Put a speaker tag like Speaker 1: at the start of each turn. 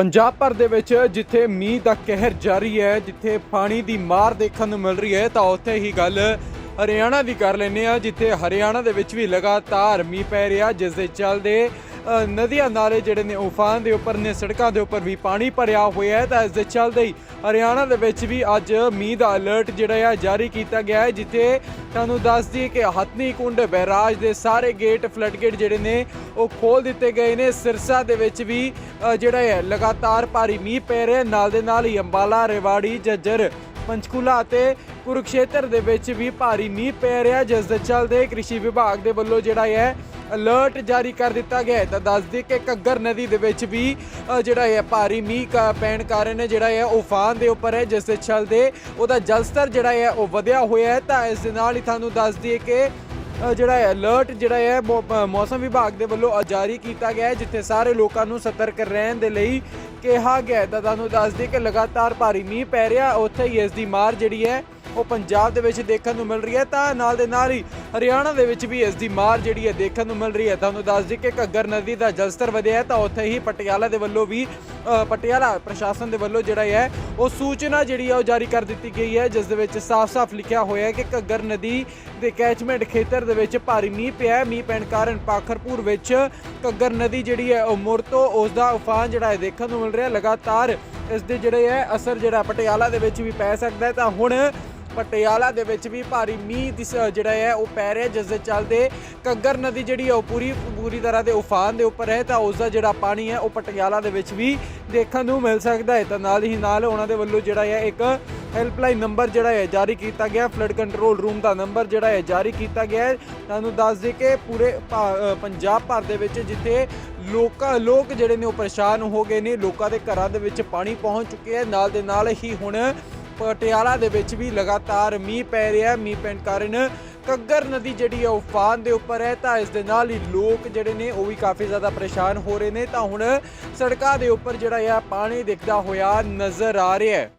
Speaker 1: ਪੰਜਾਬ ਭਰ ਦੇ ਵਿੱਚ ਜਿੱਥੇ ਮੀਂਹ ਦਾ ਕਹਿਰ ਜਾਰੀ ਹੈ, ਜਿੱਥੇ ਪਾਣੀ ਦੀ ਮਾਰ ਦੇਖਣ ਨੂੰ ਮਿਲ ਰਹੀ ਹੈ, ਤਾਂ ਉੱਥੇ ਹੀ ਗੱਲ ਹਰਿਆਣਾ ਦੀ ਕਰ ਲੈਂਦੇ ਆ ਜਿੱਥੇ ਹਰਿਆਣਾ ਦੇ ਵਿੱਚ ਵੀ ਲਗਾਤਾਰ ਮੀਂਹ ਪੈ ਰਿਹਾ, ਜਿਸ ਦੇ ਚੱਲਦੇ ਨਦੀਆਂ ਨਾਲੇ ਜਿਹੜੇ ਨੇ ਉਫਾਨ ਦੇ ਉੱਪਰ ਨੇ, ਸੜਕਾਂ ਦੇ ਉੱਪਰ ਵੀ ਪਾਣੀ ਭਰਿਆ ਹੋਇਆ ਹੈ। ਤਾਂ ਇਸ ਦੇ ਚੱਲਦੇ ਹੀ ਹਰਿਆਣਾ ਦੇ ਵਿੱਚ ਵੀ ਅੱਜ ਮੀਂਹ ਦਾ ਅਲਰਟ ਜਿਹੜਾ ਆ ਜਾਰੀ ਕੀਤਾ ਗਿਆ ਹੈ, ਜਿੱਥੇ ਤੁਹਾਨੂੰ ਦੱਸ ਦਈਏ ਕਿ ਹਥਨੀ ਕੁੰਡ ਬੈਰਾਜ ਦੇ ਸਾਰੇ ਗੇਟ ਫਲੱਡ ਗੇਟ ਜਿਹੜੇ ਨੇ, ਉਹ ਖੋਲ ਦਿੱਤੇ ਗਏ ਨੇ। ਸਿਰਸਾ ਦੇ ਵਿੱਚ ਵੀ ਜਿਹੜਾ ਹੈ ਲਗਾਤਾਰ ਭਾਰੀ ਮੀਂਹ ਪੈ ਰਿਹਾ ਨਾਲ ਦੇ ਨਾਲ ਹੀ ਅੰਬਾਲਾ, ਰੇਵਾੜੀ, ਜੱਜਰ, ਪੰਚਕੂਲਾ ਅਤੇ ਕੁਰੂਕਸ਼ੇਤਰ ਦੇ ਵਿੱਚ ਵੀ ਭਾਰੀ ਮੀਂਹ ਪੈ ਰਿਹਾ ਜਿਸ ਦੇ ਚੱਲਦੇ ਕ੍ਰਿਸ਼ੀ ਵਿਭਾਗ ਦੇ ਵੱਲੋਂ ਜਿਹੜਾ ਹੈ ਅਲਰਟ ਜਾਰੀ ਕਰ ਦਿੱਤਾ ਗਿਆ ਹੈ। ਤਾਂ ਦੱਸ ਦਈਏ ਕਿ ਘੱਗਰ ਨਦੀ ਦੇ ਵਿੱਚ ਵੀ ਜਿਹੜਾ ਹੈ ਭਾਰੀ ਮੀਂਹ ਕਾ ਪੈਣ ਕਾਰਨ ਜਿਹੜਾ ਹੈ ਉਫਾਨ ਦੇ ਉੱਪਰ ਹੈ, ਜਿਸ ਦੇ ਚਲਦੇ ਉਹਦਾ ਜਲਸਤਰ ਜਿਹੜਾ ਹੈ, ਉਹ ਵਧਿਆ ਹੋਇਆ ਹੈ। ਤਾਂ ਇਸ ਦੇ ਨਾਲ ਹੀ ਤੁਹਾਨੂੰ ਦੱਸ ਦਈਏ ਕਿ ਜਿਹੜਾ ਹੈ ਅਲਰਟ ਜਿਹੜਾ ਹੈ, ਮੌ- ਮੌਸਮ ਵਿਭਾਗ ਦੇ ਵੱਲੋਂ ਜਾਰੀ ਕੀਤਾ ਗਿਆ ਹੈ, ਜਿੱਥੇ ਸਾਰੇ ਲੋਕਾਂ ਨੂੰ ਸਤਰਕ ਰਹਿਣ ਦੇ ਲਈ ਕਿਹਾ ਗਿਆ ਤਾਂ ਤੁਹਾਨੂੰ ਦੱਸ ਦਈਏ ਕਿ ਲਗਾਤਾਰ ਭਾਰੀ ਮੀਂਹ ਪੈ ਰਿਹਾ, ਉੱਥੇ ਹੀ ਇਸ ਦੀ ਮਾਰ ਜਿਹੜੀ ਹੈ ਉਹ ਪੰਜਾਬ ਦੇ ਵਿੱਚ ਦੇਖਣ ਨੂੰ ਮਿਲ ਰਹੀ ਹੈ, ਤਾਂ ਨਾਲ ਦੇ ਨਾਲ ਹੀ ਹਰਿਆਣਾ ਦੇ ਵਿੱਚ ਵੀ ਇਸ ਦੀ ਮਾਰ ਜਿਹੜੀ ਹੈ ਦੇਖਣ ਨੂੰ ਮਿਲ ਰਹੀ ਹੈ। ਤੁਹਾਨੂੰ ਦੱਸ ਦਈਏ ਕਿ ਘੱਗਰ ਨਦੀ ਦਾ ਜਲਸਤਰ ਵਧਿਆ ਹੈ, ਤਾਂ ਉੱਥੇ ਹੀ ਪਟਿਆਲਾ ਦੇ ਵੱਲੋਂ ਵੀ ਪਟਿਆਲਾ ਪ੍ਰਸ਼ਾਸਨ ਦੇ ਵੱਲੋਂ ਜਿਹੜਾ ਹੈ, ਉਹ ਸੂਚਨਾ ਜਿਹੜੀ ਹੈ ਉਹ ਜਾਰੀ ਕਰ ਦਿੱਤੀ ਗਈ ਹੈ, ਜਿਸ ਦੇ ਵਿੱਚ ਸਾਫ਼-ਸਾਫ਼ ਲਿਖਿਆ ਹੋਇਆ ਹੈ ਕਿ ਘੱਗਰ ਨਦੀ ਦੇ ਕੈਚਮੈਂਟ ਖੇਤਰ ਦੇ ਵਿੱਚ ਭਾਰੀ ਮੀਂਹ ਪਿਆ ਹੈ। ਮੀਂਹ ਪੈਣ ਕਾਰਨ ਪਾਖਰਪੁਰ ਵਿੱਚ ਘੱਗਰ ਨਦੀ ਜਿਹੜੀ ਹੈ, ਉਹ ਮੁੜ ਤੋਂ ਉਸ ਦਾ ਉਫਾਨ ਜਿਹੜਾ ਹੈ ਦੇਖਣ ਨੂੰ ਮਿਲ ਰਿਹਾ ਲਗਾਤਾਰ ਇਸ ਦੇ ਜਿਹੜੇ ਹੈ, ਅਸਰ ਜਿਹੜਾ ਪਟਿਆਲਾ ਦੇ ਵਿੱਚ ਵੀ ਪੈ ਸਕਦਾ ਹੈ। ਤਾਂ ਹੁਣ ਪਟਿਆਲਾ ਦੇ ਵਿੱਚ ਵੀ ਭਾਰੀ ਮੀਂਹ ਦੀ ਸ ਜਿਹੜਾ ਹੈ ਉਹ ਪੈ ਰਿਹਾ ਜਿਸ ਦੇ ਚੱਲਦੇ ਘੱਗਰ ਨਦੀ ਜਿਹੜੀ ਹੈ ਉਹ ਪੂਰੀ ਪੂਰੀ ਤਰ੍ਹਾਂ ਦੇ ਉਫਾਨ ਦੇ ਉੱਪਰ ਹੈ ਤਾਂ ਉਸ ਦਾ ਜਿਹੜਾ ਪਾਣੀ ਹੈ ਉਹ ਪਟਿਆਲਾ ਦੇ ਵਿੱਚ ਵੀ ਦੇਖਣ ਨੂੰ ਮਿਲ ਸਕਦਾ ਹੈ। ਤਾਂ ਨਾਲ ਹੀ ਨਾਲ ਉਹਨਾਂ ਦੇ ਵੱਲੋਂ ਜਿਹੜਾ ਹੈ ਇੱਕ ਹੈਲਪਲਾਈਨ ਨੰਬਰ ਜਿਹੜਾ ਹੈ ਜਾਰੀ ਕੀਤਾ ਗਿਆ। ਫਲੱਡ ਕੰਟਰੋਲ ਰੂਮ ਦਾ ਨੰਬਰ ਜਿਹੜਾ ਹੈ ਜਾਰੀ ਕੀਤਾ ਗਿਆ ਹੈ। ਤੁਹਾਨੂੰ ਦੱਸ ਦੇ ਕਿ ਪੂਰੇ ਭਾ- ਅ, ਪੰਜਾਬ ਭਰ ਦੇ ਵਿੱਚ ਜਿੱਥੇ ਲੋਕਾਂ ਲੋਕ ਜਿਹੜੇ ਨੇ ਉਹ ਪਰੇਸ਼ਾਨ ਹੋ ਗਏ ਨੇ। ਲੋਕਾਂ ਦੇ ਘਰਾਂ ਦੇ ਵਿੱਚ ਪਾਣੀ ਪਹੁੰਚ ਚੁੱਕਿਆ ਹੈ। ਨਾਲ ਦੇ ਨਾਲ ਹੀ ਹੁਣ ਪਟਿਆਲਾ ਦੇ ਵਿੱਚ ਵੀ ਲਗਾਤਾਰ ਮੀਂਹ ਪੈ ਰਿਹਾ ਹੈ। ਮੀਂਹ ਪੈਣ ਕਾਰਨ ਕੱਗਰ ਨਦੀ ਜਿਹੜੀ ਹੈ ਉਫਾਨ ਦੇ ਉੱਪਰ ਹੈ। ਤਾਂ ਇਸ ਦੇ ਨਾਲ ਹੀ ਲੋਕ ਜਿਹੜੇ ਨੇ, ਉਹ ਵੀ ਕਾਫੀ ਜ਼ਿਆਦਾ ਪਰੇਸ਼ਾਨ ਹੋ ਰਹੇ ਨੇ। ਤਾਂ ਹੁਣ ਸੜਕਾਂ ਦੇ ਉੱਪਰ ਜਿਹੜਾ ਹੈ, ਪਾਣੀ ਦਿਖਦਾ ਹੋਇਆ ਨਜ਼ਰ ਆ ਰਿਹਾ ਹੈ।